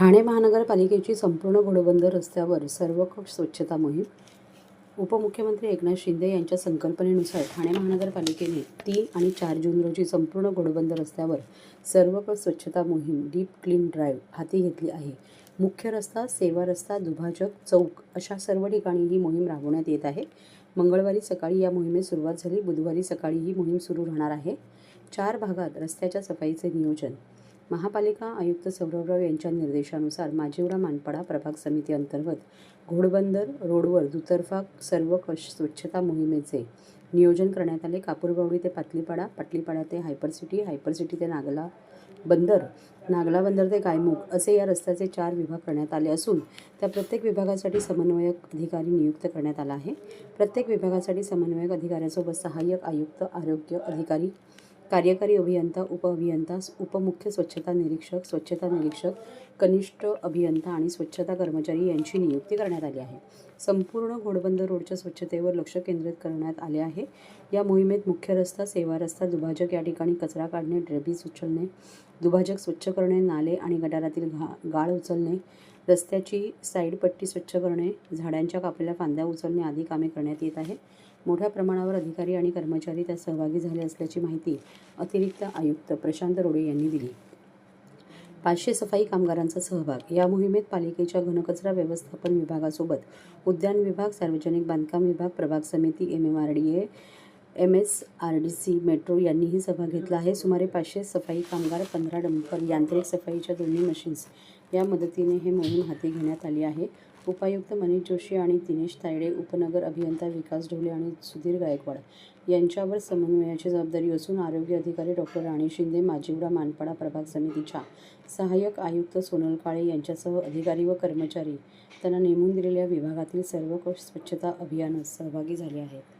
ठाणे महानगरपालिकेची संपूर्ण घोडबंदर रस्त्यावर सर्वकष स्वच्छता मोहीम. उपमुख्यमंत्री एकनाथ शिंदे यांच्या संकल्पनेनुसार ठाणे महानगरपालिकेने तीन आणि चार जून रोजी संपूर्ण घोडबंदर रस्त्यावर सर्वकष स्वच्छता मोहीम डीप क्लीन ड्राईव्ह हाती घेतली आहे. मुख्य रस्ता सेवा रस्ता दुभाजक चौक अशा सर्व ठिकाणी ही मोहीम राबवण्यात येत आहे. मंगळवारी सकाळी या मोहिमेस सुरुवात झाली. बुधवारी सकाळी ही मोहीम सुरू राहणार आहे. चार भागात रस्त्याच्या सफाईचे नियोजन महापालिका आयुक्त सौरवराव यांच्या निर्देशानुसार माजिवडा मानपाडा प्रभाग समिती अंतर्गत घोडबंदर रोडवर दुतर्फा सर्व स्वच्छता मोहिमेचे नियोजन करण्यात आले. कापूरबावडी ते पाटलीपाडा पाटलीपाडा ते हायपर सिटी हायपर सिटी ते नागला बंदर नागला बंदर ते गायमुख असे या रस्त्याचे चार विभाग करण्यात आले असून त्या प्रत्येक विभागासाठी समन्वयक अधिकारी नियुक्त करण्यात आला आहे. प्रत्येक विभागासाठी समन्वयक अधिकाऱ्यासोबत सहाय्यक आयुक्त आरोग्य अधिकारी कार्यकारी अभियंता उपअभियंता उपमुख्य स्वच्छता निरीक्षक स्वच्छता निरीक्षक कनिष्ठ अभियंता आणि स्वच्छता कर्मचारी यांची नियुक्ती करण्यात आली आहे. संपूर्ण घोडबंदर रोडच्या स्वच्छतेवर लक्ष केंद्रित करण्यात आले आहे. या मोहिमेत मुख्य रस्ता सेवा रस्ता दुभाजक या ठिकाणी कचरा काढणे ड्रेबीज उचलणे दुभाजक स्वच्छ करणे नाले आणि गटारातील घा गाळ उचलणे रस्त्याची साईड पट्टी स्वच्छ करणे झाडांच्या कापलेल्या फांद्या उचलणे आदी कामे करण्यात येत आहे मोठ्या प्रमाणावर अधिकारी आणि कर्मचारी त्यात सहभागी झाले असल्याची माहिती अतिरिक्त आयुक्त प्रशांत रोडे यांनी दिली. पाचशे सफाई कामगारांचा सहभाग. या मोहिमेत पालिकेच्या घनकचरा व्यवस्थापन विभागासोबत उद्यान विभाग सार्वजनिक बांधकाम विभाग प्रभाग समिती M M R D A M S R D C metro यांनीही सहभाग घेतला आहे. सुमारे पाचशे सफाई कामगार पंधरा डंपर यांत्रिक सफाईच्या दोन्ही मशीन्स या मदतीने हे मोहीम हाती घेण्यात आली आहे. उपायुक्त मनीष जोशी आणि दिनेश तायडे उपनगर अभियंता विकास ढोले आणि सुधीर गायकवाड यांच्यावर समन्वयाची जबाबदारी असून आरोग्य अधिकारी डॉक्टर राणी शिंदे माजिवडा मानपाडा प्रभाग समितीच्या सहाय्यक आयुक्त सोनल काळे यांच्यासह अधिकारी व कर्मचारी त्यांना नेमून दिलेल्या विभागातील सर्व स्वच्छता अभियानात सहभागी झाले आहेत.